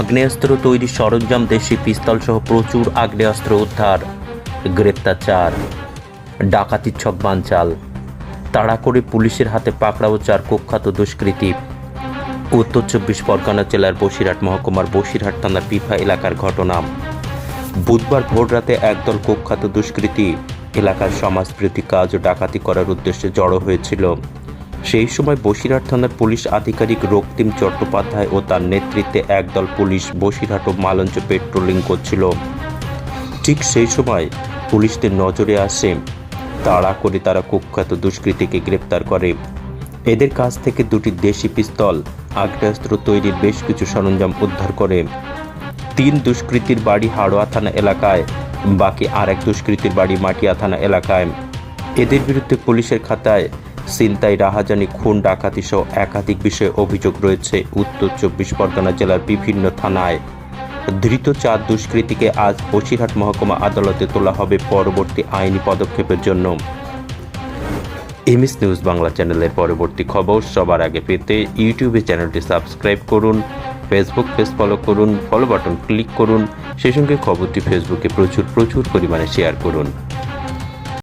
আগ্নেয়াস্ত্র তৈরি সরঞ্জাম দেশি পিস্তল সহ প্রচুর আগ্নেয়াস্ত্র উদ্ধার। গ্রেপ্তার চার। ডাকাতির ছক বানচাল। তাড়া করে পুলিশের হাতে পাকড়াও চার কুখ্যাত দুষ্কৃতী। উত্তর চব্বিশ পরগনা জেলার বসিরহাট মহকুমার বসিরহাট থানার পিফা এলাকার ঘটনা। বুধবার ভোররাতে একদল কুখ্যাত দুষ্কৃতী এলাকার সমাজবিরোধী কাজ ও ডাকাতি করার উদ্দেশ্যে জড়ো হয়েছিল। সেই সময় বসিরহাট থানার পুলিশ আধিকারিক রক্তিম চট্টোপাধ্যায় ও তার নেতৃত্বে একদল পুলিশ বসিরহাট ও মালঞ্চ পেট্রোলিং করছিল। ঠিক সেই সময় পুলিশদের নজরে আসে, তাড়া করে তারা কুখ্যাত দুষ্কৃতীকে গ্রেপ্তার করে। এদের কাছ থেকে দুটি দেশি পিস্তল, আগ্নেয়াস্ত্র তৈরির বেশ কিছু সরঞ্জাম উদ্ধার করে। তিন দুষ্কৃতীর বাড়ি হাড়োয়া থানা এলাকায়, বাকি আর এক দুষ্কৃতীর বাড়ি মাটিয়া থানা এলাকায়। এদের বিরুদ্ধে পুলিশের খাতায় সিনতাই রাহাজানি, খুন, ডাকাতি সহ একাধিক বিষয়ে অভিযোগ রয়েছে উত্তর চব্বিশ পরগনা জেলার বিভিন্ন থানায়। ধৃত চার দুষ্কৃতীকে আজ বসিরহাট মহকুমা আদালতে তোলা হবে পরবর্তী আইনি পদক্ষেপের জন্য। এমএস নিউজ বাংলা চ্যানেলের পরবর্তী খবর সবার আগে পেতে ইউটিউবে চ্যানেলটি সাবস্ক্রাইব করুন, ফেসবুক পেজ ফলো করুন ফলো বাটন ক্লিক করুন, সেই সঙ্গে খবরটি ফেসবুকে প্রচুর প্রচুর পরিমাণে শেয়ার করুন।